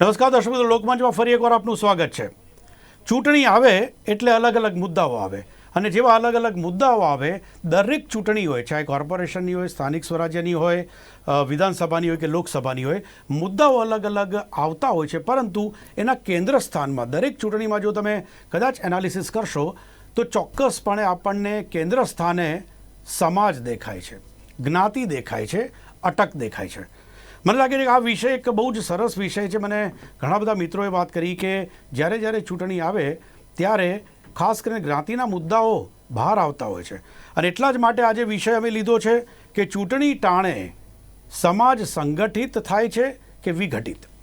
નમસ્કાર દર્શક મિત્રો, લોકમંચમાં ફરી એકવાર આપનું સ્વાગત છે. ચૂંટણી આવે એટલે અલગ અલગ મુદ્દાઓ આવે અને જેવા અલગ અલગ મુદ્દાઓ આવે, દરેક ચૂંટણી હોય, ચાહે કોર્પોરેશનની હોય, સ્થાનિક સ્વરાજ્યની હોય વિધાનસભાની હોય કે લોકસભાની હોય, મુદ્દાઓ અલગ અલગ આવતા હોય છે. પરંતુ એના કેન્દ્ર સ્થાનમાં દરેક ચૂંટણીમાં જો તમે કદાચ એનાલિસિસ કરશો, તો ચોક્કસપણે આપણને કેન્દ્ર સ્થાને સમાજ દેખાય છે. જ્ઞાતિ દેખાય છે, અટક દેખાય છે. મને લાગે છે કે આ વિષય એક બહુ જ સરસ વિષય છે. મને ઘણા બધા મિત્રોએ વાત કરી કે જ્યારે જ્યારે ચૂંટણી આવે ત્યારે ખાસ કરીને જ્ઞાતિના મુદ્દાઓ બહાર આવતા હોય છે. અને એટલા જ માટે આજે વિષય અમે લીધો છે કે ચૂંટણી ટાણે સમાજ સંગઠિત થાય છે કે વિઘટિત?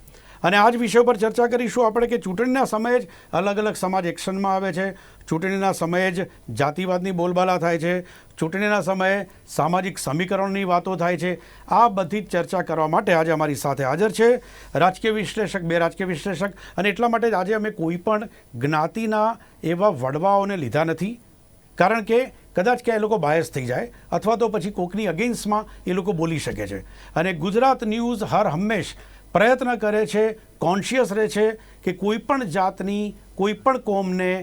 અને આ જ વિષય પર ચર્ચા કરીશું આપણે કે ચૂંટણીના સમયે જ અલગ અલગ સમાજ એક્શનમાં આવે છે. ચૂંટણીના સમયે જ જાતિવાદની બોલબાલા થાય છે. ચૂંટણીના સમયે સામાજિક સમીકરણની વાતો થાય છે. આ બધી ચર્ચા કરવા માટે આજે અમારી સાથે હાજર છે રાજકીય વિશ્લેષક, બે રાજકીય વિશ્લેષક અને એટલા માટે જ આજે અમે કોઈ પણ જ્ઞાતિના એવા વડવાઓને લીધા નથી. કારણ કે કદાચ કે એ લોકો બાયસ થઈ જાય અથવા તો પછી કોકની અગેન્સ્ટમાં એ લોકો બોલી શકે છે. અને ગુજરાત ન્યૂઝ હર હંમેશ પ્રયત્ન કરે છે કોન્શિયસ રહે છે કે કોઈ પણ જાતની કોઈ પણ કોમને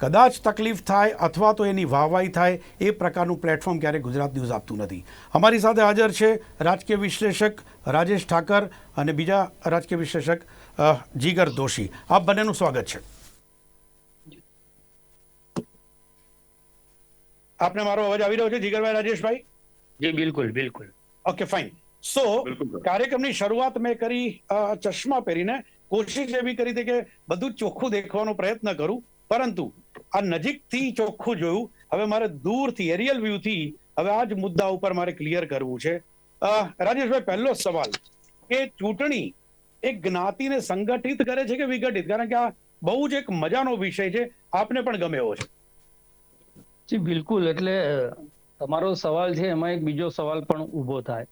કદાચ તકલીફ થાય અથવા તો એની વાહવાઈ થાય એ પ્રકારનું પ્લેટફોર્મ ક્યારેય ગુજરાત ન્યૂઝ આપતું નથી. અમારી સાથે હાજર છે રાજકીય વિશ્લેષક રાજેશ ઠાકર અને બીજા રાજકીય વિશ્લેષક જીગર દોશી. આપ બંનેનું સ્વાગત છે. આપને મારો અવાજ આવી રહ્યો છે જીગરભાઈ રાજેશભાઈ? જી બિલકુલ બિલકુલ. ઓકે ફાઇન સો કાર્યક્રમની શરૂઆત મેં કરી ચશ્મા પહેરીને. કોશિશ એવી કરી હતી કે બધું ચોખ્ખું દેખવાનો પ્રયત્ન કરું. પરંતુ આ નજીકથી ચોખ્ખું જોયું. હવે મારે દૂરથી એરિયલ વ્યૂથી હવે આ જ મુદ્દા ઉપર મારે ક્લિયર કરવું છે. રાજેશભાઈ પહેલો સવાલ કે ચૂંટણી એક જ્ઞાતિને સંગઠિત કરે છે કે વિઘટિત? કારણ કે આ બહુ જ એક મજાનો વિષય છે. આપને પણ ગમે એવો છે. જી બિલકુલ. એટલે તમારો સવાલ છે એમાં એક બીજો સવાલ પણ ઊભો થાય.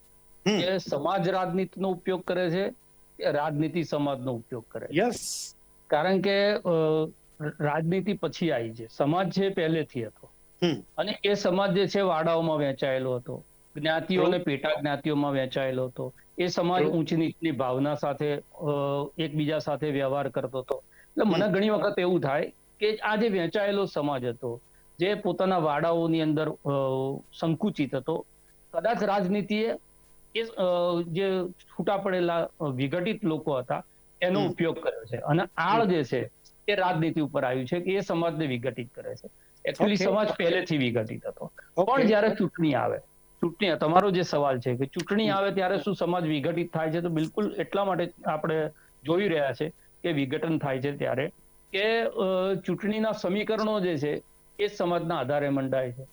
કે સમાજ રાજનીતિનો ઉપયોગ કરે છે રાજનીતિ સમાજનો ઉપયોગ કરે છે. યસ. કારણ કે રાજનીતિ પછી આવી છે. સમાજ છે પહેલેથી હતો. અને એ સમાજ જે છે વાડાઓમાં વહેંચાયેલો હતો. જ્ઞાતિઓ અને પેટા જ્ઞાતિઓમાં વહેંચાયેલો હતો. એ સમાજ ઊંચ નીચની ભાવના સાથે એકબીજા સાથે વ્યવહાર કરતો હતો. એટલે મને ઘણી વખત એવું થાય કે આ જે વહેંચાયેલો સમાજ હતો જે પોતાના વાડાઓની અંદર સંકુચિત હતો કદાચ રાજનીતિએ એ જે છૂટા પડેલા વિઘટિત લોકો હતા એનો ઉપયોગ કર્યો છે. અને આળ જે છે એ રાજનીતિ ઉપર આવ્યું છે કે એ સમાજને વિઘટિત કરે છે. એકચ્યુઅલી સમાજ પહેલેથી વિઘટિત હતો. પણ જ્યારે ચૂંટણી આવે ચૂંટણી તમારો જે સવાલ છે કે ચૂંટણી આવે ત્યારે શું સમાજ વિઘટિત થાય છે તો બિલકુલ એટલા માટે આપણે જોઈ રહ્યા છે કે વિઘટન થાય છે ત્યારે કે ચૂંટણીના સમીકરણો જે છે એ સમાજના આધારે મંડાય છે.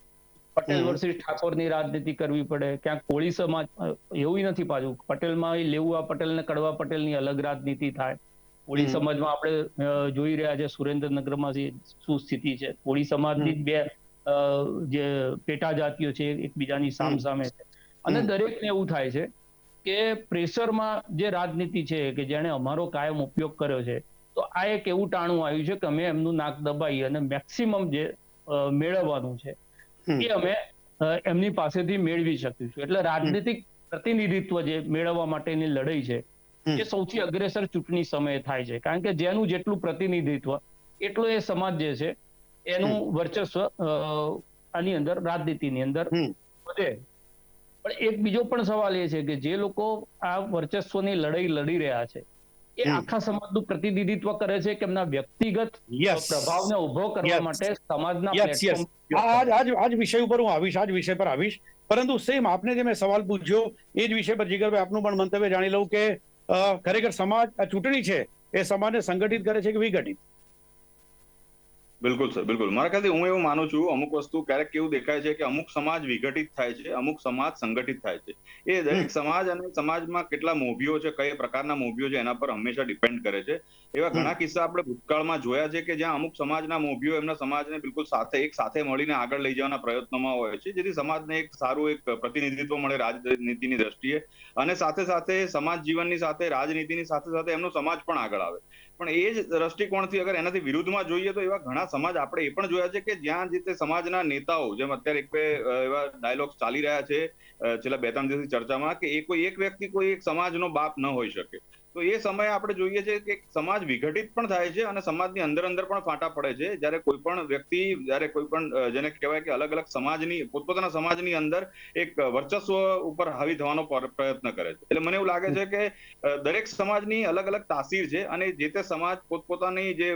પટેલ હમ. વર્સિસ ઠાકોરની રાજનીતિ કરવી પડે. ક્યાંક કોળી સમાજ એવું નથી પાછું. પટેલમાં લેવુઆ પટેલ ને કડવા પટેલની અલગ રાજનીતિ થાય. કોળી સમાજમાં આપણે જોઈ રહ્યા છે સુરેન્દ્રનગરમાં શું સ્થિતિ છે. કોળી સમાજની બે જે પેટા જાતિઓ છે એકબીજાની સામસામે છે. અને. દરેકને એવું થાય છે કે પ્રેશરમાં જે રાજનીતિ છે કે જેણે અમારો કાયમ ઉપયોગ કર્યો છે તો આ એક એવું ટાણું આવ્યું છે કે અમે એમનું નાક દબાઈ અને મેક્સિમમ જે મેળવવાનું છે. એ અમે એમની પાસેથી મેળવી શકીશું. એટલે રાજનીતિક પ્રતિનિધિત્વ જે મેળવવા માટેની લડાઈ છે એ સૌથી અગ્રેસર ચૂંટણી સમયે થાય છે. કારણ કે જેનું જેટલું પ્રતિનિધિત્વ એટલો એ સમાજ જે છે એનું વર્ચસ્વ આની અંદર રાજનીતિની અંદર વધે. પણ એક બીજો પણ સવાલ એ છે કે જે લોકો આ વર્ચસ્વની લડાઈ લડી રહ્યા છે એ આખા સમાજનું પ્રતિનિધિત્વ કરે છે કે એમના વ્યક્તિગત પ્રભાવને ઊભો કરવા માટે સમાજના આજ આજ આજ વિષય ઉપર હું આવીશ આજ વિષય પર આવીશ. પરંતુ સેમ આપને જે મેં સવાલ પૂછ્યો એ જ વિષય પર જીગરભાઈ આપનું પણ મંતવ્ય જાણી લઉં કે ખરેખર સમાજ આ ચૂંટણી છે એ સમાજને સંગઠિત કરે છે કે વિઘટિત? બિલકુલ સર બિલકુલ. મારા ખ્યાલથી હું એવું માનું છું અમુક વસ્તુ ક્યારેક કેવું દેખાય છે કે અમુક સમાજ વિઘટિત થાય છે અમુક સમાજ સંગઠિત થાય છે. એ દરેક સમાજ અને સમાજમાં કેટલા મોભીઓ છે કઈ પ્રકારના મોભીઓ છે એના પર હંમેશા ડિપેન્ડ કરે છે. એવા ઘણા કિસ્સા આપણે ભૂતકાળમાં જોયા છે કે જ્યાં અમુક સમાજના મોભીઓ એમના સમાજને બિલકુલ સાથે એક સાથે મળીને આગળ લઈ જવાના પ્રયત્નોમાં હોય છે જેથી સમાજને એક સારું એક પ્રતિનિધિત્વ મળે રાજનીતિની દ્રષ્ટિએ. અને સાથે સાથે સમાજ જીવનની સાથે રાજનીતિની સાથે સાથે એમનો સમાજ પણ આગળ આવે. પણ એ જ દ્રષ્ટિકોણથી અગર એનાથી વિરુદ્ધમાં જોઈએ તો એવા ઘણા સમાજ આપણે એ પણ જોયા છે કે જ્યાં જે તે સમાજના નેતાઓ જેમ અત્યારે એક બે એવા ડાયલોગ્સ ચાલી રહ્યા છે છેલ્લા બે ત્રણ દિવસની ચર્ચામાં કે એ કોઈ એક વ્યક્તિ કોઈ એક સમાજનો બાપ ન હોઈ શકે. તો એ સમયે આપણે જોઈએ છે કે સમાજ વિઘટિત પણ થાય છે અને સમાજની અંદર અંદર પણ ફાટા પડે છે. જ્યારે કોઈ પણ વ્યક્તિ, જ્યારે કોઈ પણ જેને કહેવાય કે અલગ અલગ સમાજની, પોતપોતાના સમાજની અંદર એક વર્ચસ્વ ઉપર હાવી થવાનો પ્રયત્ન કરે છે. એટલે મને એવું લાગે છે કે દરેક સમાજની અલગ અલગ તાસીર છે અને જે તે સમાજ પોતપોતાની જે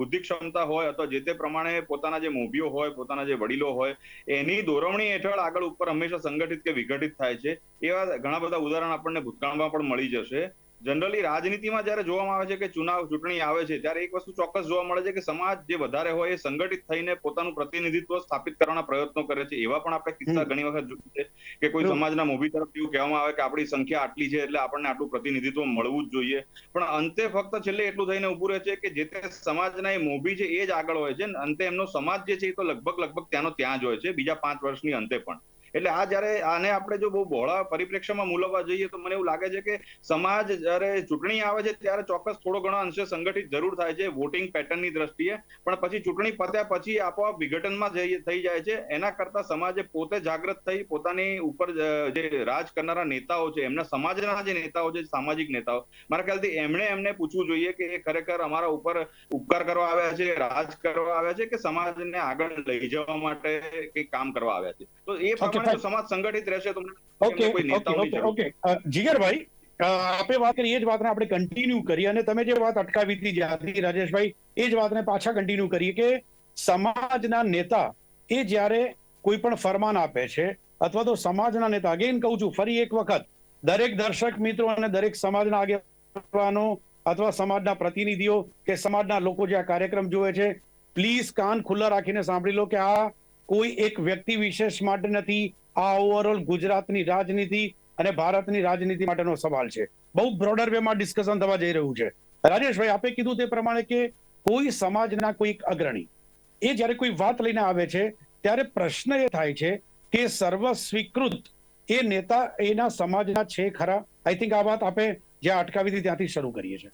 બુદ્ધિ ક્ષમતા હોય અથવા જે તે પ્રમાણે પોતાના જે મોભીઓ હોય, પોતાના જે વડીલો હોય, એની દોરવણી હેઠળ આગળ ઉપર હંમેશા સંગઠિત કે વિઘટિત થાય છે. એવા ઘણા બધા ઉદાહરણ આપણને ભૂતકાળમાં પણ મળી જશે. જનરલી રાજનીતિમાં જ્યારે જોવામાં આવે છે કે ચુનાવ ચૂંટણી આવે છે ત્યારે એક વસ્તુ ચોક્કસ જોવા મળે છે કે સમાજ જે વધારે હોય એ સંગઠિત થઈને પોતાનું પ્રતિનિધિત્વ સ્થાપિત કરવાના પ્રયત્નો કરે છે. એવા પણ આપણે કિસ્સા ઘણી વખત જોયું છે કે કોઈ સમાજના મોભી તરફ એવું કહેવામાં આવે કે આપણી સંખ્યા આટલી છે એટલે આપણને આટલું પ્રતિનિધિત્વ મળવું જ જોઈએ. પણ અંતે ફક્ત છેલ્લે એટલું થઈને ઉભું રહે છે કે જે તે સમાજના એ મોભી છે એ જ આગળ હોય છે અંતે એમનો સમાજ જે છે એ તો લગભગ લગભગ ત્યાંનો ત્યાં જ હોય છે બીજા પાંચ વર્ષની અંતે પણ. એટલે આ જ્યારે આને આપણે જો બહુ બહોળા પરિપ્રેક્ષ્યમાં મૂલવવા જોઈએ, તો મને એવું લાગે છે કે સમાજ જ્યારે ચૂંટણી આવે છે, ત્યારે ચોક્કસ થોડો ઘણો અંશે સંગઠિત જરૂર થાય છે વોટિંગ પેટર્નની દ્રષ્ટિએ. પણ પછી ચૂંટણી પત્યા પછી આપોઆપ વિઘટનમાં થઈ જાય છે. એના કરતા સમાજે પોતે જાગૃત થઈ પોતાની ઉપર જે રાજ કરનારા નેતાઓ છે, એમના સમાજના જે નેતાઓ છે, સામાજિક નેતાઓ, મારા ખ્યાલથી એમણે એમને પૂછવું જોઈએ કે એ ખરેખર અમારા ઉપર ઉપકાર કરવા આવ્યા છે, રાજ કરવા આવ્યા છે કે સમાજને આગળ લઈ જવા માટે કંઈક કામ કરવા આવ્યા છે? તો એ પ્રમાણે સમાજ સંગઠિત રહેશે તો ઓકે ઓકે ઓકે જરૂર. ઓકે. અ, જીગરભાઈ આપણે વાત કરી એ જ વાતને આપણે કન્ટિન્યુ કરી અને તમે જે વાત અટકાવી હતી જ્યાંથી રાજેશભાઈ એ જ વાતને પાછા કન્ટિન્યુ કરીએ કે સમાજના નેતા એ જ્યારે કોઈ પણ ફરમાન આપે છે અથવા તો સમાજના નેતા અગેન કહું છું ફરી એક વખત દરેક દર્શક મિત્રો અને દરેક સમાજના આગેવાનો અથવા સમાજના પ્રતિનિધિઓ કે સમાજના લોકો જે આ કાર્યક્રમ જોવે છે પ્લીઝ કાન ખુલ્લા રાખીને સાંભળી લો કે આ કોઈ એક વ્યક્તિ વિશેષ માટે નથી. આ ઓવરઓલ ગુજરાતની રાજનીતિ અને ભારતની રાજનીતિ માટેનો સવાલ છે. બહુ બ્રોડર વેમાં ડિસ્કશન થવા જઈ રહ્યું છે. રાજેશભાઈ, આપે કીધું તે પ્રમાણે કે કોઈ સમાજના કોઈ અગ્રણી એ જ્યારે કોઈ વાત લઈને આવે છે, ત્યારે પ્રશ્ન એ થાય છે કે સર્વ સ્વીકૃત એ નેતા એના સમાજના છે ખરા? આઈ થિંક આ વાત આપે જ્યાં અટકાવી હતી ત્યાંથી શરૂ કરીએ છીએ.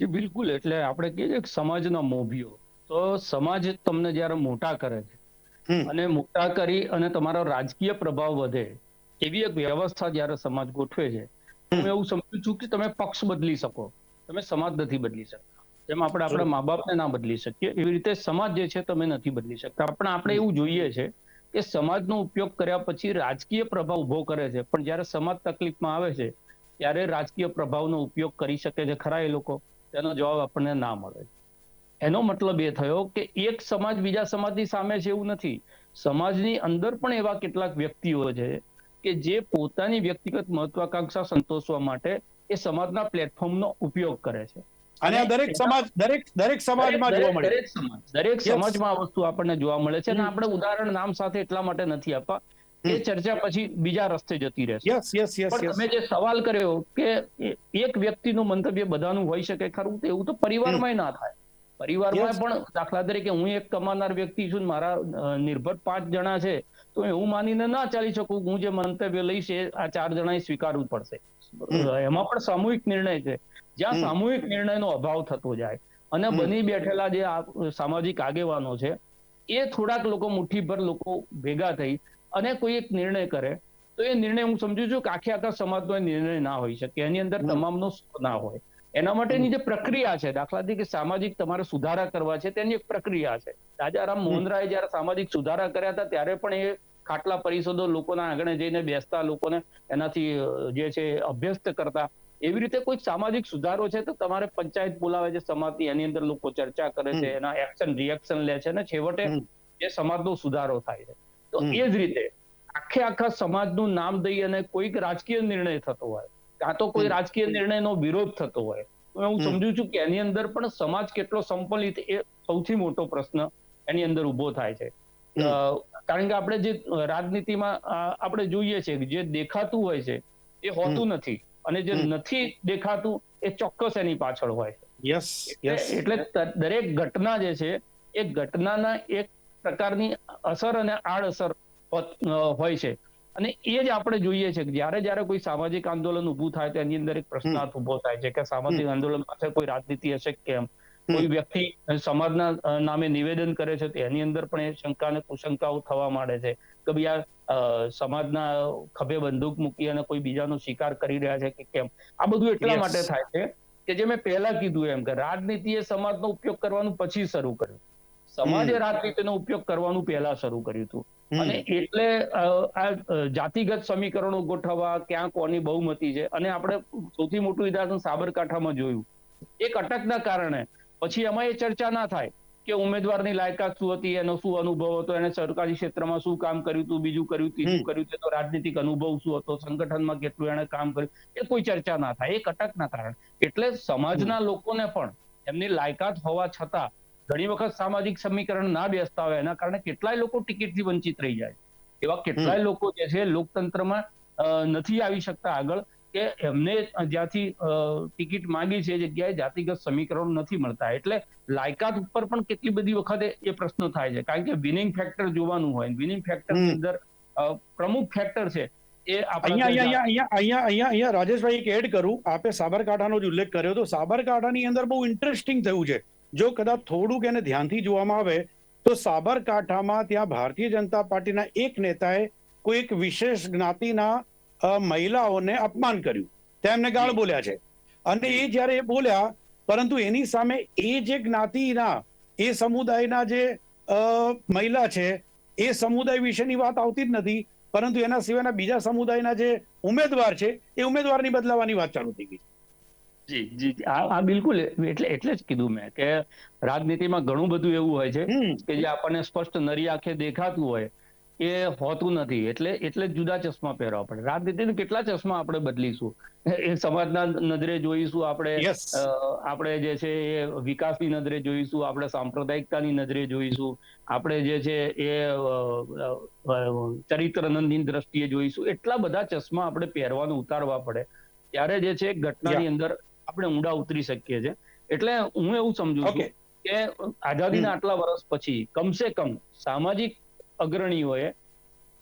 જી, બિલકુલ. એટલે આપણે કહીએ છીએ સમાજના મોભીઓ તો સમાજ તમને જ્યારે મોટા કરે છે. અને મોટા કરી અને તમારો રાજકીય પ્રભાવ વધે એવી એક વ્યવસ્થા જ્યારે સમાજ ગોઠવે છે હું એવું સમજુ છું કે તમે પક્ષ બદલી શકો. તમે સમાજ નથી બદલી શકતા. જેમ આપણે આપણા મા બાપને ના બદલી શકીએ એવી રીતે સમાજ જે છે તમે નથી બદલી શકતા. પણ આપણે એવું જોઈએ છે કે સમાજનો ઉપયોગ કર્યા પછી રાજકીય પ્રભાવ ઊભો કરે છે. પણ જ્યારે સમાજ તકલીફમાં આવે છે ત્યારે રાજકીય પ્રભાવનો ઉપયોગ કરી શકે છે ખરા એ લોકો? તેનો જવાબ આપણને ના મળે. એનો મતલબ એ થયો કે એક સમાજ બીજા સમાજની સામે છે એવું નથી. સમાજની અંદર પણ એવા કેટલાક વ્યક્તિઓ છે કે જે પોતાની વ્યક્તિગત મહત્વાકાંક્ષા સંતોષવા માટે એ સમાજના પ્લેટફોર્મનો ઉપયોગ કરે છે. અને દરેક સમાજ દરેક દરેક સમાજમાં જોવા મળે દરેક સમાજ દરેક સમાજમાં આ વસ્તુ આપણને જોવા મળે છે અને આપણે ઉદાહરણ નામ સાથે એટલા માટે નથી આપવા. એ ચર્ચા પછી બીજા રસ્તે જતી રહેશે. યસ યસ યસ યસ તમે જે સવાલ કર્યો કે એક વ્યક્તિનું મંતવ્ય બધાનું હોઈ શકે ખરું એવું તો પરિવારમાં ના થાય. પરિવારમાં પણ દાખલા તરીકે હું એક કમાનાર વ્યક્તિ છું મારા નિર્ભર પાંચ જણા છે તો એવું માનીને ના ચાલી શકું હું જે મંતવ્ય લઈશ એ આ ચાર જણાએ સ્વીકારવું પડશે. એમાં પણ સામૂહિક નિર્ણય છે. જ્યાં સામૂહિક નિર્ણયનો અભાવ થતો જાય અને બની બેઠેલા જે સામાજિક આગેવાનો છે એ થોડાક લોકો મુઠ્ઠીભર લોકો ભેગા થઈ અને કોઈ એક નિર્ણય કરે તો એ નિર્ણય હું સમજુ છું કે આખે આખા સમાજનો એ નિર્ણય ના હોઈ શકે. એની અંદર. તમામનો ના હોય. એના માટેની જે પ્રક્રિયા છે દાખલા તરીકે સામાજિક તમારે સુધારા કરવા છે તેની એક પ્રક્રિયા છે. રાજારામ મોહન રાય જયારે સામાજિક સુધારા કર્યા હતા ત્યારે પણ એ ખાટલા પરિષદો લોકોના આંગણે જઈને બેસતા લોકોને એનાથી જે છે અભ્યસ્ત કરતા. એવી રીતે કોઈ સામાજિક સુધારો છે તો તમારે પંચાયત બોલાવે છે સમાજની એની અંદર લોકો ચર્ચા કરે છે એના એક્શન રિએક્શન લે છે અને છેવટે જે એ સમાજનો સુધારો થાય છે. તો. એ જ રીતે આખે આખા સમાજનું નામ દઈ અને કોઈક રાજકીય નિર્ણય થતો હોય કાં તો કોઈ રાજકીય નિર્ણયનો વિરોધ થતો હોય. હું સમજુ છું કે એની અંદર પણ સમાજ કેટલો સંપલિત એ સૌથી મોટો પ્રશ્ન એની અંદર ઊભો થાય છે. કારણ કે આપણે જે રાજનીતિમાં આપણે જોઈએ છે કે જે દેખાતું હોય છે એ હોતું નથી. અને જે નથી દેખાતું એ ચોક્કસ એની પાછળ હોય છે. એટલે યસ. એટલે ત- દરેક ઘટના જે છે એ ઘટનાના એક પ્રકારની અસર અને આડઅસર હોય છે. અને એ જ આપણે જોઈએ છે કે જ્યારે જ્યારે કોઈ સામાજિક આંદોલન ઊભું થાય તો એની અંદર એક પ્રશ્નાર્થ ઊભો થાય છે કે સામાજિક આંદોલન પાછળ કોઈ રાજનીતિ હશે કેમ? કોઈ વ્યક્તિ સમાજના નામે નિવેદન કરે છે તો એની અંદર પણ એ શંકા અને કુશંકાઓ થવા માંડે છે કે ભાઈ આ સમાજના ખભે બંદૂક મૂકી અને કોઈ બીજાનો શિકાર કરી રહ્યા છે કે કેમ? આ બધું એટલા માટે થાય છે કે જે મેં પહેલા કીધું એમ કે રાજનીતિએ સમાજનો ઉપયોગ કરવાનું પછી શરૂ કર્યું. સમાજે. રાજનીતિનો ઉપયોગ કરવાનું પહેલા શરૂ કર્યું હતું. અને એટલે આ જાતિગત સમીકરણો ગોઠવવા ક્યાં કોની બહુમતી છે? અને આપણે સૌથી મોટું ઉદાહરણ સાબરકાંઠામાં જોયું. એક અટકના કારણે પછી એમાં એ ચર્ચા ના થાય કે ઉમેદવારની લાયકાત શું હતી એનો શું અનુભવ હતો એને સરકારી ક્ષેત્રમાં શું કામ કર્યું હતું બીજું કર્યું ત્રીજું. કર્યું તેનો રાજનીતિક અનુભવ શું હતો સંગઠનમાં કેટલું એને કામ કર્યું એ કોઈ ચર્ચા ના થાય. એક અટકના કારણે. એટલે સમાજના લોકોને પણ એમની લાયકાત હોવા છતાં ઘણી વખત સામાજિક સમીકરણ ના બેસતા હોય એના કારણે કેટલાય લોકો ટિકિટથી વંચિત રહી જાય. એવા કેટલાય લોકો જે છે લોકતંત્રમાં નથી આવી શકતા આગળ કે એમને જ્યાંથી ટિકિટ માંગી છે જગ્યાએ જાતિગત સમીકરણો નથી મળતા. એટલે લાયકાત ઉપર પણ કેટલી બધી વખતે એ પ્રશ્ન થાય છે. કારણ કે વિનિંગ ફેક્ટર જોવાનું હોય વિનિંગ ફેક્ટર અંદર પ્રમુખ ફેક્ટર છે એ અહીંયા અહીંયા અહીંયા અહીંયા અહીંયા રાજેશભાઈ એક એડ કરું આપે સાબરકાંઠાનો જ ઉલ્લેખ કર્યો તો સાબરકાંઠાની અંદર બહુ ઇન્ટરેસ્ટિંગ થયું છે. જો કદાચ થોડુંક એને ધ્યાનથી જોવામાં આવે તો સાબરકાંઠામાં ત્યાં ભારતીય જનતા પાર્ટીના એક નેતાએ કોઈ એક વિશેષ જ્ઞાતિના મહિલાઓને અપમાન કર્યું. તેમને ગાળ બોલ્યા છે. અને એ જ્યારે બોલ્યા પરંતુ એની સામે એ જે જ્ઞાતિના એ સમુદાયના જે મહિલા છે એ સમુદાય વિશેની વાત આવતી જ નથી પરંતુ એના સિવાયના બીજા સમુદાયના જે ઉમેદવાર છે એ ઉમેદવારની બદલાવાની વાત ચાલુ થઈ ગઈ જી જી જી. આ બિલકુલ એટલે એટલે જ કીધું મેં કે રાજનીતિમાં ઘણું બધું એવું હોય છે કે જે આપણને સ્પષ્ટ નરી આંખે દેખાતું હોય એ હોતું નથી. એટલે એટલે જુદા ચશ્મા પહેરવા પડે. રાજનીતિના કેટલા ચશ્મા આપણે બદલીશું? એ સમાજના નજરે જોઈશું આપણે. આપણે જે છે એ વિકાસની નજરે જોઈશું આપણે સાંપ્રદાયિકતાની નજરે જોઈશું આપણે જે છે એ ચરિત્રનંદની દ્રષ્ટિએ જોઈશું. એટલા બધા ચશ્મા આપણે પહેરવાનું ઉતારવા પડે. ત્યારે જે છે ઘટનાની અંદર આપણે ઊંડા ઉતરી શકીએ છીએ. એટલે હું એવું સમજુ છું કે આઝાદીના આટલા વર્ષ પછી કમસે કમ સામાજિક અગ્રણીઓએ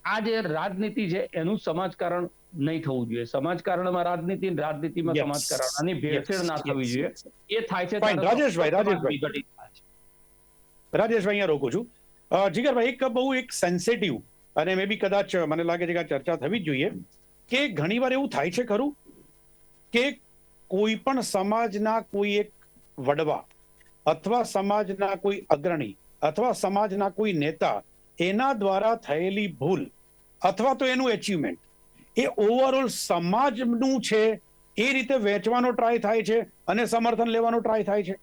આ જે રાજનીતિ છે એનું સમાજકારણ નહીં થવું જોઈએ. સમાજકારણમાં રાજનીતિ રાજનીતિમાં. સમાજકારણ ભેળસેળ ના થવી જોઈએ. એ થાય છે રાજેશભાઈ, રાજેશભાઈ. રાજેશભાઈ અહીંયા રોકું છું. જીગરભાઈ એક બહુ એક સેન્સિટિવ અને મે બી કદાચ મને લાગે છે કે આ ચર્ચા થવી જ જોઈએ કે ઘણીવાર એવું થાય છે ખરું કે કોઈ પણ સમાજના કોઈ એક વડવા અથવા સમાજના કોઈ અગ્રણી અથવા સમાજના કોઈ નેતા એના દ્વારા થયેલી ભૂલ અથવા તો એનું એચિવમેન્ટ એ ઓવરઓલ સમાજનું છે એ રીતે વેચવાનો ટ્રાય થાય છે અને સમર્થન લેવાનો ટ્રાય થાય છે.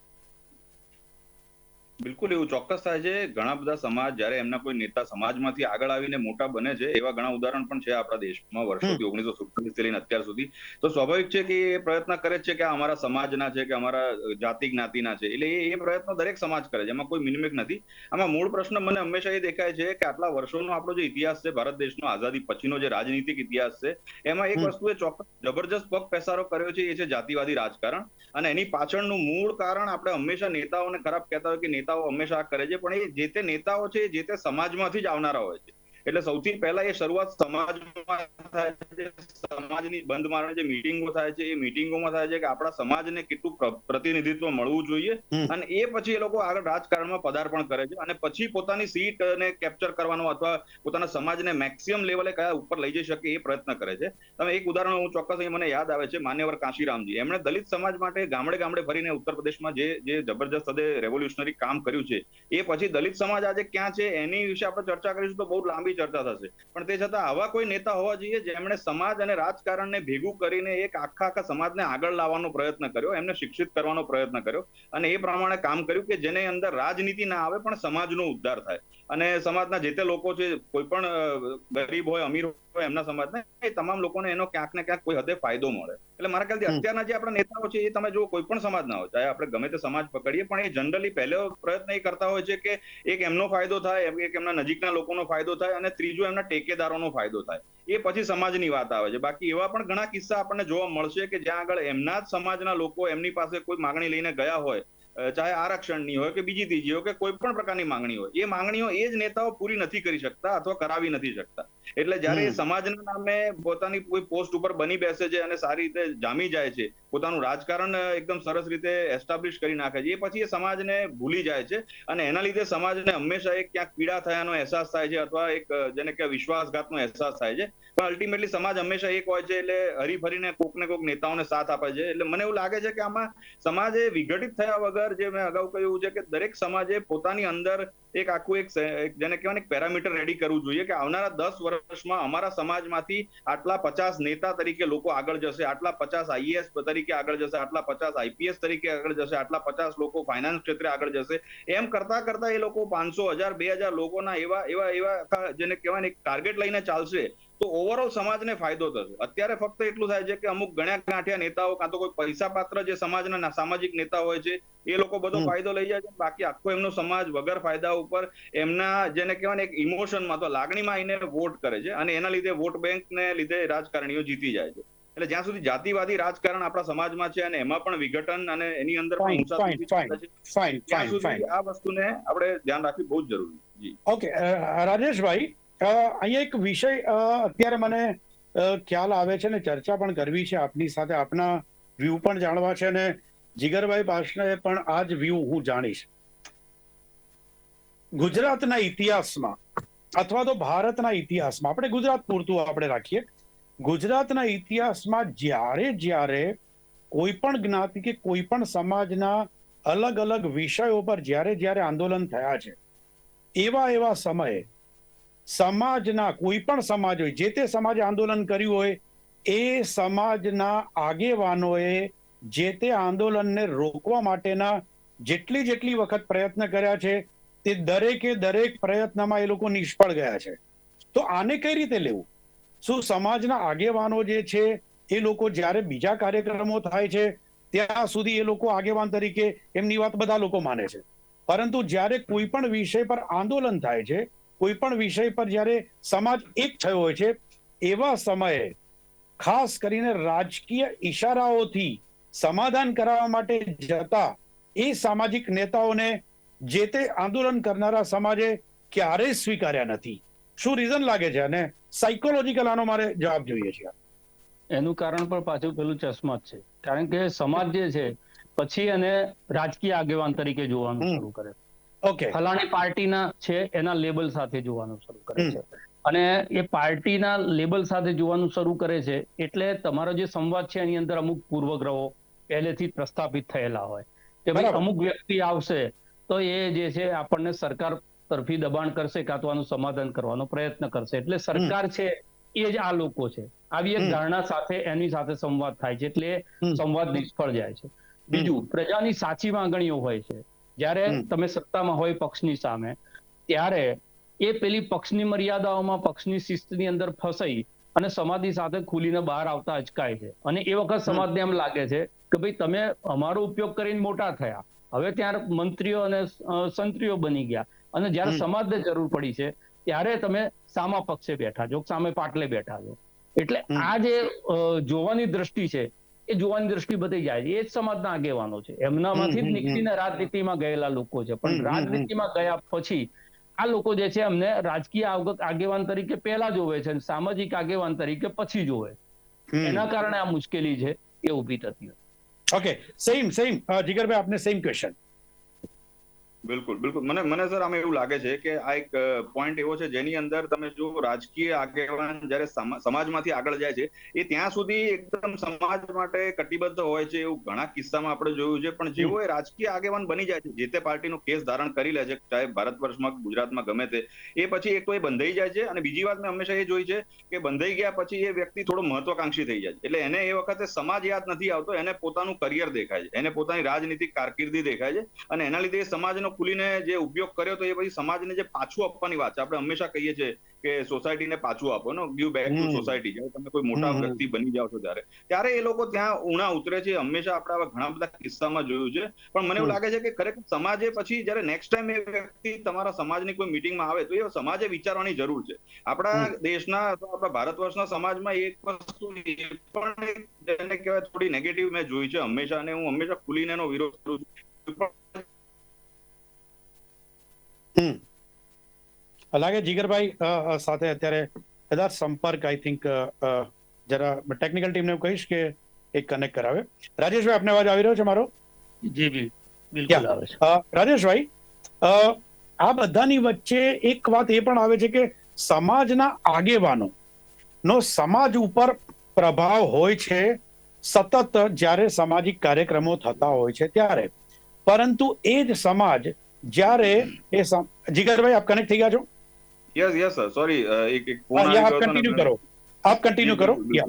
બિલકુલ એવું ચોક્કસ થાય છે. ઘણા બધા સમાજ જ્યારે એમના કોઈ નેતા સમાજમાંથી આગળ આવીને મોટા બને છે એવા ઘણા ઉદાહરણ પણ છે આપણા દેશમાં વર્ષોથી ઓગણીસો સુડતાલીસથી લઈને અત્યાર સુધી. તો સ્વાભાવિક છે કે એ પ્રયત્ન કરે છે કે અમારા સમાજના છે કે અમારા જાતિ જ્ઞાતિના છે. એટલે એ પ્રયત્ન દરેક સમાજ કરે છે એમાં કોઈ મિનિમેક નથી. આમાં મૂળ પ્રશ્ન મને હંમેશા એ દેખાય છે કે આટલા વર્ષોનો આપણો જે ઇતિહાસ છે ભારત દેશનો આઝાદી પછીનો જે રાજનીતિક ઇતિહાસ છે એમાં એક. વસ્તુએ ચોક્કસ જબરજસ્ત પગ પેસારો કર્યો છે એ છે જાતિવાદી રાજકારણ. અને એની પાછળનું મૂળ કારણ આપણે હંમેશા નેતાઓને ખરાબ કહેતા હોય કે નેતાઓ હંમેશા કરે છે, પણ એ જે તે નેતાઓ છે જે તે સમાજમાંથી જ આવનારા હોય છે. એટલે સૌથી પહેલા એ શરૂઆત સમાજમાં થાય છે. સમાજની બંધ મારણે જે મિટિંગો થાય છે એ મિટિંગોમાં થાય છે કે આપણા સમાજને કેટલું પ્રતિનિધિત્વ મળવું જોઈએ અને એ પછી એ લોકો આગળ રાજકારણમાં પદાર્પણ કરે છે. અને પછી પોતાની સીટ ને કેપ્ચર કરવાનો અથવા પોતાના સમાજને મેક્સિમમ લેવલે કયા ઉપર લઈ જઈ શકે એ પ્રયત્ન કરે છે. તમે એક ઉદાહરણ હું ચોક્કસ અહીં મને યાદ આવે છે માન્યવર કાશીરામજી. એમણે દલિત સમાજ માટે ગામડે ગામડે ફરીને ઉત્તર પ્રદેશમાં જે જે જબરજસ્ત હદે રેવોલ્યુશનરી કામ કર્યું છે એ પછી દલિત સમાજ આજે ક્યાં છે એની વિશે આપણે ચર્ચા કરીશું તો બહુ લાંબી ચર્ચા થશે. પણ તે છતાં આવા કોઈ નેતા હોવા જોઈએ જેમણે સમાજ અને રાજકારણને ભેગું કરીને એક આખા આખા સમાજને આગળ લાવવાનો પ્રયત્ન કર્યો, એમને શિક્ષિત કરવાનો પ્રયત્ન કર્યો અને એ પ્રમાણે કામ કર્યું કે જેને અંદર રાજનીતિ ના આવે પણ સમાજનો ઉદ્ધાર થાય. અને સમાજના જે તે લોકો છે, કોઈ પણ ગરીબ હોય, અમીર હોય એમના સમાજના એ તમામ લોકોને એનો ક્યાંક ને ક્યાંક કોઈ હદે ફાયદો મળે. એટલે મારા ખ્યાલથી અત્યારના જે આપણા નેતાઓ છે એ તમે જો કોઈ પણ સમાજના હોય ચાહે આપણે ગમે તે સમાજ પકડીએ પણ એ જનરલી પહેલો પ્રયત્ન એ કરતા હોય છે કે એક એમનો ફાયદો થાય એક એમના નજીકના લોકોનો ફાયદો થાય અને ત્રીજો એમના ટેકેદારોનો ફાયદો થાય. એ પછી સમાજની વાત આવે છે. બાકી એવા પણ ઘણા કિસ્સા આપણને જોવા મળશે કે જ્યાં આગળ એમના જ સમાજના લોકો એમની પાસે કોઈ માંગણી લઈને ગયા હોય ચાહે આરક્ષણની હોય કે બીજી ત્રીજી હોય કે કોઈ પણ પ્રકારની માંગણી હોય એ માંગણીઓ એ જ નેતાઓ પૂરી નથી કરી શકતા અથવા કરાવી નથી શકતા. એટલે જયારે એ સમાજના નામે પોતાની કોઈ પોસ્ટ ઉપર બની બેસે છે અને સારી રીતે જામી જાય છે પોતાનું રાજકારણ એકદમ સરસ રીતે એસ્ટાબ્લિશ કરી નાખે છે એ પછી એ સમાજને ભૂલી જાય છે અને એના લીધે સમાજને હંમેશા એક ક્યાંક પીડા થયાનો અહેસાસ થાય છે અથવા એક જેને કે વિશ્વાસઘાતનો અહેસાસ થાય છે. પણ અલ્ટિમેટલી સમાજ હંમેશા એક હોય છે એટલે હરીફરીને કોક ને કોક નેતાઓને સાથ આપે છે. એટલે મને એવું લાગે છે કે આમાં સમાજે વિઘટિત થયા વગર જે મેં અગાઉ કહ્યું છે કે દરેક સમાજે પોતાની અંદર એક આખું એક જેને કહેવાય એક પેરામીટર રેડી કરવું જોઈએ કે આવનારા દસ વર્ષમાં અમારા સમાજમાંથી આટલા પચાસ નેતા તરીકે લોકો આગળ જશે, આટલા પચાસ આઈએએસ તરીકે આગળ જશે, આટલા પચાસ આઈપીએસ તરીકે આગળ જશે, આટલા પચાસ લોકો ફાઇનાન્સ ક્ષેત્રે આગળ જશે. એમ કરતા કરતા એ લોકો પાંચસો હજાર, બે હજાર લોકોના એવા એવા એવા જેને કહેવાય ને ટાર્ગેટ લઈને ચાલશે. તો ઓવરઓલ સમાજને ફાયદો થશે. અત્યારે ફક્ત એટલું થાય છે કે અમુક ગણ્યા ગાંઠ્યા નેતાઓ કાં તો કોઈ પૈસા પાત્ર જે સમાજના સામાજિક નેતા હોય છે એ લોકો બધો ફાયદો લઈ જાય છે. બાકી આખો એમનો સમાજ વગર ફાયદા ઉપર એમના જેને કહેવાય એક ઇમોશનમાં તો લાગણીમાં એને વોટ કરે છે અને એના લીધે વોટ બેંકને લીધે રાજકારણીઓ જીતી જાય છે. એટલે જ્યાં સુધી જાતિવાદી રાજકારણ આપણા સમાજમાં છે અને એમાં પણ વિઘટન અને એની અંદર પણ હિંસા ત્યાં સુધી આ વસ્તુને આપણે ધ્યાન રાખવી બહુ જ જરૂરી ઓકે રાજેશભાઈ અહીંયા એક વિષય અત્યારે મને ખ્યાલ આવે છે ને ચર્ચા પણ કરવી છે આપની સાથે. આપના વ્યૂ પણ જાણવા છે અને જીગરભાઈ પાસે પણ આ જ વ્યૂ હું જાણીશ. ગુજરાતના ઇતિહાસમાં અથવા તો ભારતના ઇતિહાસમાં, આપણે ગુજરાત પૂરતું આપણે રાખીએ. ગુજરાતના ઇતિહાસમાં જ્યારે જ્યારે કોઈ પણ જ્ઞાતિ કે કોઈ પણ સમાજના અલગ અલગ વિષયો પર જ્યારે જ્યારે આંદોલન થયા છે, એવા એવા સમયે સમાજના, કોઈ પણ સમાજ હોય, જે તે સમાજે આંદોલન કર્યું હોય, એ સમાજના આગેવાનોએ જે તે આંદોલનને રોકવા માટેના જેટલી જેટલી વખત પ્રયત્ન કર્યા છે, તે દરેકે દરેક પ્રયત્નમાં એ લોકો નિષ્ફળ ગયા છે. તો આને કઈ રીતે લેવું? શું સમાજના આગેવાનો જે છે, એ લોકો જ્યારે બીજા કાર્યક્રમો થાય છે, ત્યાં સુધી એ લોકો આગેવાન તરીકે એમની વાત બધા લોકો માને છે. પરંતુ જ્યારે કોઈ પણ વિષય પર આંદોલન થાય છે કોઈ પણ વિષય પર જ્યારે સમાજ એક થયો હોય છે એવા સમયે ખાસ કરીને રાજકીય ઈશારાઓથી સમાધાન કરાવવા માટે જતા એ સામાજિક નેતાઓને જે તે આંદોલન કરનારા સમાજે ક્યારેય સ્વીકાર્યા નથી. શું રીઝન લાગે છે? અને સાયકોલોજીકલ આનો મારે જવાબ જોઈએ છે. એનું કારણ પણ પાછું પેલું ચશ્મા જ છે. કારણ કે સમાજ જે છે પછી એને રાજકીય આગેવાન તરીકે જોવાનું. શરૂ કરે. ઓકે ફલાણી પાર્ટીના છે એના લેબલ સાથે જોવાનું શરૂ કરે છે. અને એ પાર્ટીના લેબલ સાથે જોવાનું શરૂ કરે છે એટલે તમારો જે સંવાદ છે એની અંદર અમુક પૂર્વગ્રહો પહેલેથી પ્રસ્થાપિત થયેલા હોય. કે ભાઈ અમુક વ્યક્તિ આવશે તો એ જે છે આપણને સરકાર તરફી દબાણ કરશે કાં તો આનું સમાધાન કરવાનો પ્રયત્ન કરશે. એટલે સરકાર છે એ જ આ લોકો છે. આવી એક ધારણા સાથે એની સાથે સંવાદ થાય છે એટલે. સંવાદ નિષ્ફળ જાય છે. બીજું પ્રજાની સાચી માંગણીઓ હોય છે. જ્યારે. તમે સત્તામાં હોય પક્ષની સામે ત્યારે એ પેલી પક્ષની મર્યાદાઓમાં પક્ષની શિસ્તની અંદર ફસાઈ અને સમાધિ સાથે ખુલીને બહાર આવતા અચકાય છે. અને એ વખત સમાજને એમ લાગે છે કે ભાઈ તમે અમારો ઉપયોગ કરીને મોટા થયા. હવે ત્યાં મંત્રીઓ અને સંત્રીઓ બની ગયા. અને જ્યારે. સમાજને જરૂર પડી છે ત્યારે તમે સામા પક્ષે બેઠા છો સામે પાટલે બેઠા છો. એટલે આ જે જોવાની દ્રષ્ટિ છે એ જોવાની દ્રષ્ટિ બધી જાય છે. એ જ સમાજના આગેવાનો છે. એમનામાંથી જ નીકળીને રાજનીતિમાં ગયેલા લોકો છે. પણ. રાજનીતિમાં ગયા પછી આ લોકો જે છે એમને રાજકીય આગેવાન તરીકે પહેલા જોવે છે અને સામાજિક આગેવાન તરીકે પછી જોવે એના કારણે આ મુશ્કેલી છે એ ઊભી થતી હોય. ઓકે સેમ સેમ જીગરભાઈ આપને સેમ ક્વેશ્ચન બિલકુલ બિલકુલ. મને મને સર આમ એવું લાગે છે કે આ એક પોઈન્ટ એવો છે જેની અંદર તમે જો રાજકીય આગેવાન જ્યારે સમાજમાંથી આગળ જાય છે એ ત્યાં સુધી એકદમ સમાજ માટે કટિબદ્ધ હોય છે એવું ઘણા કિસ્સામાં આપણે જોયું છે. પણ જેવો એ રાજકીય આગેવાન બની જાય છે જે તે પાર્ટીનો કેસ ધારણ કરી લે છે ચાહે ભારત વર્ષમાં ગુજરાતમાં ગમે તે એ પછી એક તો એ બંધાઈ જાય છે અને બીજી વાત મેં હંમેશા એ જોઈ છે કે બંધાઈ ગયા પછી એ વ્યક્તિ થોડો મહત્વાકાંક્ષી થઈ જાય છે. એટલે એને એ વખતે સમાજ યાદ નથી આવતો એને પોતાનું કરિયર દેખાય છે એને પોતાની રાજનીતિક કારકિર્દી દેખાય છે અને એના લીધે એ સમાજનો ખુલીને જે ઉપયોગ કર્યો તો એ પછી સમાજને જે પાછું આપવાની વાત છે આપણે હંમેશા કહીએ છીએ કે સોસાયટીને પાછું આપો no give back to society જ્યારે તમે કોઈ મોટા વ્યક્તિ બની જાઓ છો ત્યારે. ત્યારે એ લોકો ત્યાં ઉણા ઉતરે છે હંમેશા આપણે આવા ઘણા બધા કિસ્સામાં જોયું છે. પણ મને એવું લાગે છે કે ખરેખર સમાજે પછી જ્યારે નેક્સ્ટ ટાઈમ એ વ્યક્તિ તમારા સમાજની કોઈ મિટિંગમાં આવે તો એ સમાજે વિચારવાની જરૂર છે. આપણા દેશના અથવા આપણા ભારત વર્ષના સમાજમાં એક વસ્તુ પણ જેને કહેવાય થોડી નેગેટિવ મેં જોઈ છે હંમેશા અને હું હંમેશા ખુલીને એનો વિરોધ કરું છું. અ, અ, સાથે અત્યારે કદાચ સંપર્ક આઈ થિંક જરા ટેકનિકલ ટીમને હું કહીશ કે એક કનેક્ટ કરાવે. રાજેશભાઈ આપને અવાજ આવી રહ્યો છે મારો? જી બિલ- બિલકુલ આવે છે. રાજેશભાઈ આ બધાની વચ્ચે એક વાત એ પણ આવે છે કે સમાજના આગેવાનો નો સમાજ ઉપર પ્રભાવ હોય છે સતત જ્યારે સામાજિક કાર્યક્રમો થતા હોય છે ત્યારે. પરંતુ એ જ સમાજ જ્યારે એ જીગરભાઈ આપ કનેક્ટ થઈ ગયા છો? યસ યસ સર સોરી એક એક ફોન આપ કન્ટિન્યુ કરો. આપ કન્ટિન્યુ કરો. Yeah.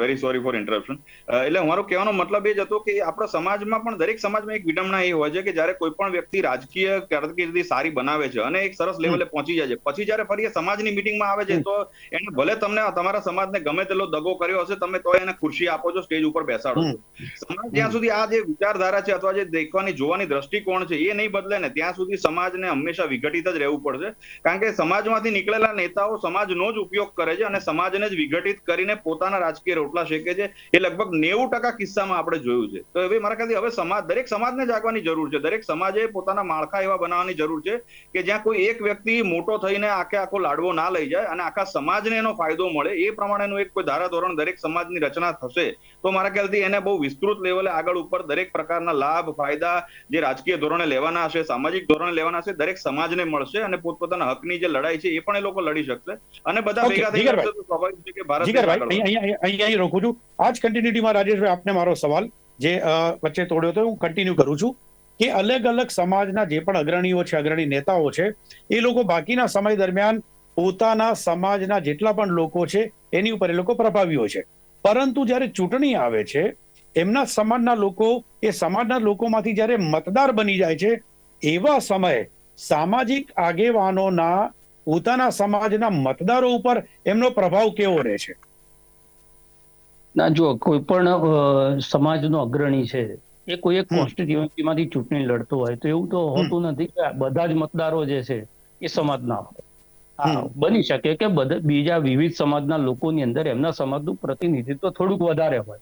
Very sorry for interruption એટલે અમારો કહેવાનો મતલબ એ જ હતો કે આપણા સમાજમાં પણ દરેક સમાજમાં એક વિડંબના એ હોય છે કે જ્યારે કોઈ પણ વ્યક્તિ રાજકીય કારકિર્દી સારી બનાવે છે અને એક સરસ લેવલે પહોંચી જાય છે. પછી જ્યારે ફરી સમાજની મિટિંગમાં આવે છે તો એને ભલે તમને તમારા સમાજને ગમે તેટલો દગો કર્યો હશે તમે તો એને ખુરશી આપો છો સ્ટેજ ઉપર બેસાડો છો. સમાજ જ્યાં સુધી આ જે વિચારધારા છે અથવા જે દેખવાની જોવાની દ્રષ્ટિકોણ છે એ નહીં બદલે ને ત્યાં સુધી સમાજને હંમેશા વિઘટિત જ રહેવું પડશે. કારણ કે સમાજમાંથી નીકળેલા નેતાઓ સમાજનો જ ઉપયોગ કરે છે અને સમાજને જ વિઘટિત કરીને પોતાના રાજકીય રોટલા શેકે છે એ લગભગ નેવું ટકા કિસ્સામાં આપણે જોયું છે. તો હવે મારા ખ્યાલથી હવે સમાજ દરેક સમાજને જાગવાની જરૂર છે. દરેક સમાજે પોતાના માળખા એવા બનાવવાની જરૂર છે કે જ્યાં કોઈ એક વ્યક્તિ મોટો થઈને આખે આખો લાડવો ના લઈ જાય અને આખા સમાજને એનો ફાયદો મળે એ પ્રમાણેનું એક કોઈ ધારાધોરણ દરેક સમાજની રચના થશે તો મારા ખ્યાલથી એને બહુ વિસ્તૃત લેવલે આગળ ઉપર દરેક પ્રકારના લાભ ફાયદા જે રાજકીય ધોરણે લેવાના હશે સામાજિક ધોરણે લેવાના હશે દરેક સમાજને મળશે અને પોતપોતાના હકની જે લડાઈ છે એ પણ એ લોકો લડી શકશે. અને બધા ભેગા થઈ તો સ્વાભાવિક છે કે ભારત દેશ જીગરભાઈ આગળ અહીં અહીં અહીં અહીં રોકું છું. આ જ કન્ટિન્યુટીમાં રાજેશભાઈ, આપને મારો સવાલ, જે વચ્ચે તોડ્યો હતો, હું કન્ટિન્યુ કરું છું કે અલગ અલગ સમાજના જે પણ અગ્રણીઓ છે, અગ્રણી નેતાઓ છે, એ લોકો બાકીના સમય દરમિયાન પોતાના સમાજના જેટલા પણ લોકો છે, એની ઉપર એ લોકો પ્રભાવી હોય છે. પરંતુ જ્યારે ચૂંટણી આવે છે, એમના સમાજના લોકો, એ સમાજના લોકોમાંથી જ્યારે મતદાર બની જાય છે, એવા સમયે સામાજિક આગેવાનોના પોતાના સમાજના મતદારો ઉપર એમનો પ્રભાવ કેવો રહે છે? ના જો કોઈ પણ સમાજનો અગ્રણી છે એ કોઈ એક કોન્સ્ટિટ્યુએન્સીમાંથી ચૂંટણી લડતો હોય તો એવું તો હોતું નથી કે બધા જ મતદારો જે છે એ સમાજના હોય. બની શકે કે બીજા વિવિધ સમાજના લોકોની અંદર એમના સમાજનું પ્રતિનિધિત્વ થોડુંક વધારે હોય.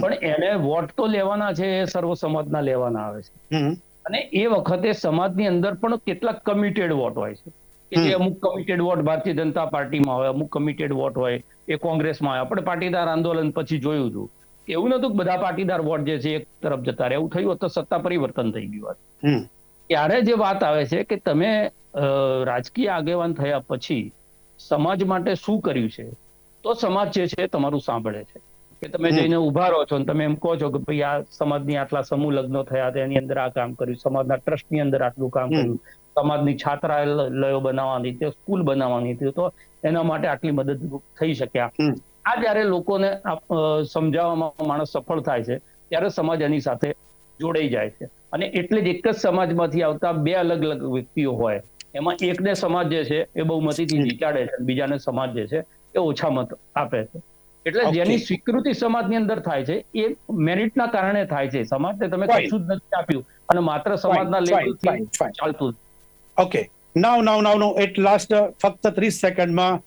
પણ એને વોટ તો લેવાના છે એ સર્વ સમાજના લેવાના આવે છે. અને એ વખતે સમાજની અંદર પણ કેટલાક કમિટેડ વોટ હોય છે. કે જે અમુક કમિટેડ વોટ ભારતીય જનતા પાર્ટીમાં હોય અમુક કમિટેડ વોટ હોય એ કોંગ્રેસમાં હોય. આપણે પાટીદાર આંદોલન પછી જોયું હતું કે એવું નતું કે બધા પાટીદાર વોટ જે છે એક તરફ જતા રહે એવું થયું તો સત્તા પરિવર્તન થઈ ગયું હતું. ત્યારે જે વાત આવે છે કે તમે રાજકીય આગેવાન થયા પછી સમાજ માટે શું કર્યું છે? તો સમાજ જે છે તમારું સાંભળે છે. કે તમે જઈને ઊભા રહો છો ને તમે એમ કહો છો કે ભાઈ આ સમાજની આટલા સમૂહ લગ્નો થયા હતા એની અંદર આ કામ કર્યું સમાજના ટ્રસ્ટની અંદર આટલું કામ કર્યું સમાજની છાત્રાલયો બનાવવાની તે સ્કૂલ બનાવવાની હતી તો એના માટે આટલી મદદરૂપ થઈ શક્યા આ. જ્યારે લોકોને સમજાવવામાં માણસ સફળ થાય છે ત્યારે સમાજ એની સાથે જોડાઈ જાય છે. અને એટલે જ એક જ સમાજમાંથી આવતા બે અલગ અલગ વ્યક્તિઓ હોય. એમાં એકને સમાજ જે છે એ બહુમતીથી હમ. જીતાડે છે બીજાને સમાજ જે છે એ ઓછા મત આપે છે. એટલે જેની સ્વીકૃતિ સમાજની અંદર થાય છે એ મેરિટના કારણે થાય છે. સમાજને તમે કશું જ નથી આપ્યું. અને માત્ર સમાજના લેવલથી. ચાલતું okay now now now no at last ફક્ત ત્રીસ સેકન્ડમાં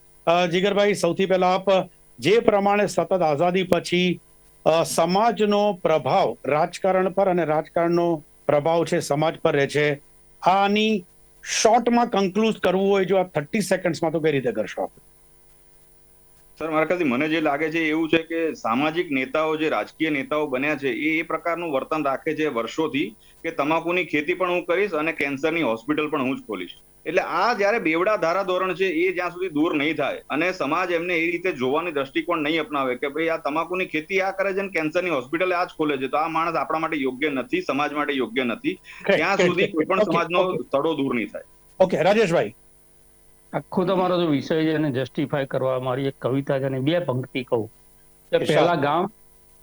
જીગરભાઈ સૌથી પહેલા આપ જે પ્રમાણે સતત આઝાદી પછી સમાજનો પ્રભાવ રાજકારણ પર અને રાજકારણનો પ્રભાવ છે સમાજ પર રહે છે આની શોર્ટમાં કન્ક્લુઝ કરવું હોય જો આ થર્ટી સેકન્ડ્સમાં તો કઈ રીતે કરશો આપ? સર મારા ખ્યાલથી મને જે લાગે છે એવું છે કે સામાજિક નેતાઓ જે રાજકીય નેતાઓ બન્યા છે એ એ પ્રકારનું વર્તન રાખે છે વર્ષોથી કે તમાકુની ખેતી પણ હું કરીશ અને કેન્સરની હોસ્પિટલ પણ હું જ ખોલીશ. એટલે આ જ્યારે બેવડા ધારા ધોરણ છે એ જ્યાં સુધી દૂર નહીં થાય અને સમાજ એમને એ રીતે જોવાની દ્રષ્ટિકોણ નહીં અપનાવે કે ભાઈ આ તમાકુની ખેતી આ કરે છે અને કેન્સરની હોસ્પિટલ આ જ ખોલે છે તો આ માણસ આપણા માટે યોગ્ય નથી સમાજ માટે યોગ્ય નથી ત્યાં સુધી કોઈ પણ સમાજનો તડો દૂર નહીં થાય. ઓકે રાજેશભાઈ. આખો તમારો જો વિષય છે એને જસ્ટિફાય કરવા મારી એક કવિતા છે અને બે પંક્તિ કહું. કે પહેલા ગામ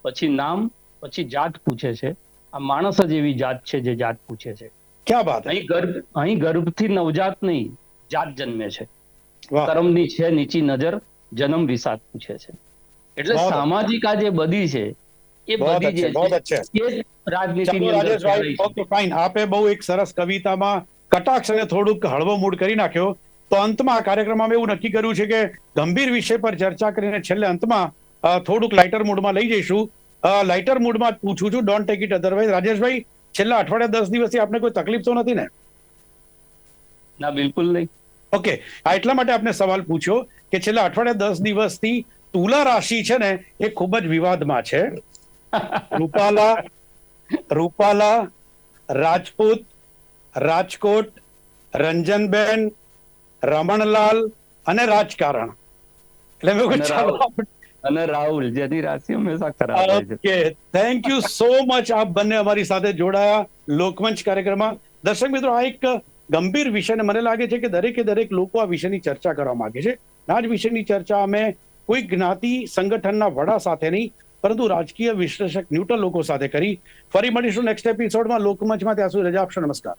પછી નામ પછી જાત પૂછે છે. આ માણસ જ એવી જાત છે જે જાત પૂછે છે. ક્યાં વાત અહીં ગર્ભ અહીં ગર્ભથી નવજાત નહીં જાત જન્મે છે. કર્મની છે નીચી નજર જન્મ વિષાદ પૂછે છે. એટલે સામાજિક આ જે બધી છે એ બધી જે છે રાજનીતિની રાજેશભાઈ ઓકે ફાઇન આપે બહુ એક સરસ કવિતામાં કટાક્ષને થોડુંક હળવો મૂડ કરી નાખ્યો. તો અંતમાં આ કાર્યક્રમમાં એવું નક્કી કર્યું છે કે ગંભીર વિષય પર ચર્ચા કરીને છેલ્લે અંતમાં થોડુંક લાઇટર મૂડમાં લઈ જઈશું. લાઇટર મૂડમાં પૂછું છું don't take it otherwise Rajeshbhai છેલ્લા અઠવાડિયા દસ દિવસથી આપને કોઈ તકલીફ તો નથી ને? ના બિલકુલ નહીં. ઓકે આ એટલા માટે આપને સવાલ પૂછ્યો કે છેલ્લા અઠવાડિયા દસ દિવસથી તુલા રાશિ છે ને એ ખૂબ જ વિવાદમાં છે. રૂપાલા રૂપાલા રાજપૂત રાજકોટ રંજનબેન રમણલાલ અને રાજકારણ. એટલે મેં ચાલો રાહુલ. અને રાહુલ જેની રાશિ હંમેશા ખરાબ okay thank you so much આપ બંને અમારી સાથે જોડાયા લોકમંચ કાર્યક્રમમાં. દર્શક મિત્રો આ એક ગંભીર વિષય ને મને લાગે છે કે દરેકે દરેક લોકો આ વિષયની ચર્ચા કરવા માંગે છે. આ જ વિષયની ચર્ચા અમે કોઈ જ્ઞાતિ સંગઠનના વડા સાથે નહીં પરંતુ રાજકીય વિશ્લેષક ન્યુટ્રલ લોકો સાથે કરી. ફરી મળીશું નેક્સ્ટ એપિસોડમાં લોકમંચમાં. ત્યાં સુધી રજા આપશો. નમસ્કાર.